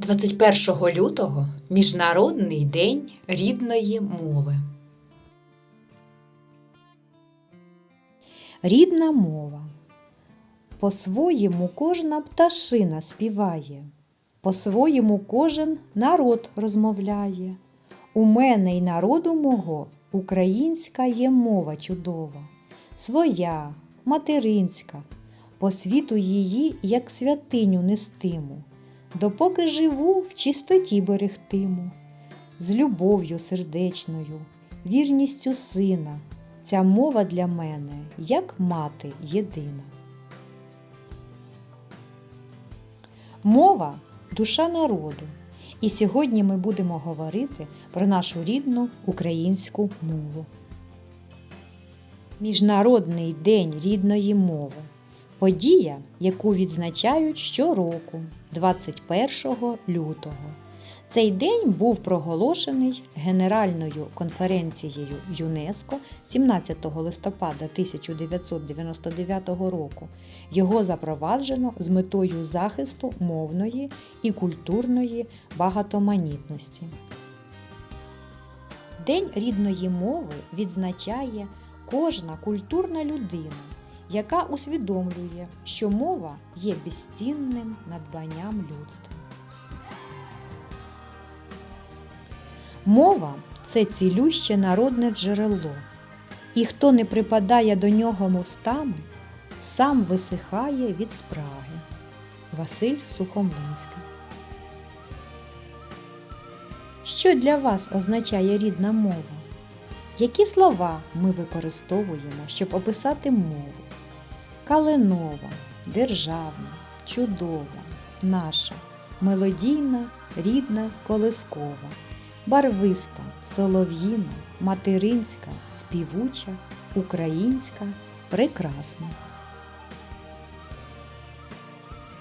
21 лютого Міжнародний день рідної мови. Рідна мова. По-своєму кожна пташина співає, по-своєму кожен народ розмовляє. У мене й народу мого українська є мова чудова, своя, материнська, по світу її, як святиню нестиму, допоки живу в чистоті берегтиму, з любов'ю сердечною, вірністю сина. Ця мова для мене, як мати єдина. Мова душа народу. І сьогодні ми будемо говорити про нашу рідну українську мову. Міжнародний день рідної мови. Подія, яку відзначають щороку, 21 лютого. Цей день був проголошений Генеральною конференцією ЮНЕСКО 17 листопада 1999 року. Його запроваджено з метою захисту мовної і культурної багатоманітності. День рідної мови відзначає кожна культурна людина, яка усвідомлює, що мова є безцінним надбанням людства. Мова це цілюще народне джерело, і хто не припадає до нього мостами, сам висихає від спраги. Василь Сухомлинський. Що для вас означає рідна мова? Які слова ми використовуємо, щоб описати мову? Калинова, державна, чудова, наша, мелодійна, рідна, колискова барвиста, солов'їна, материнська, співуча, українська, прекрасна.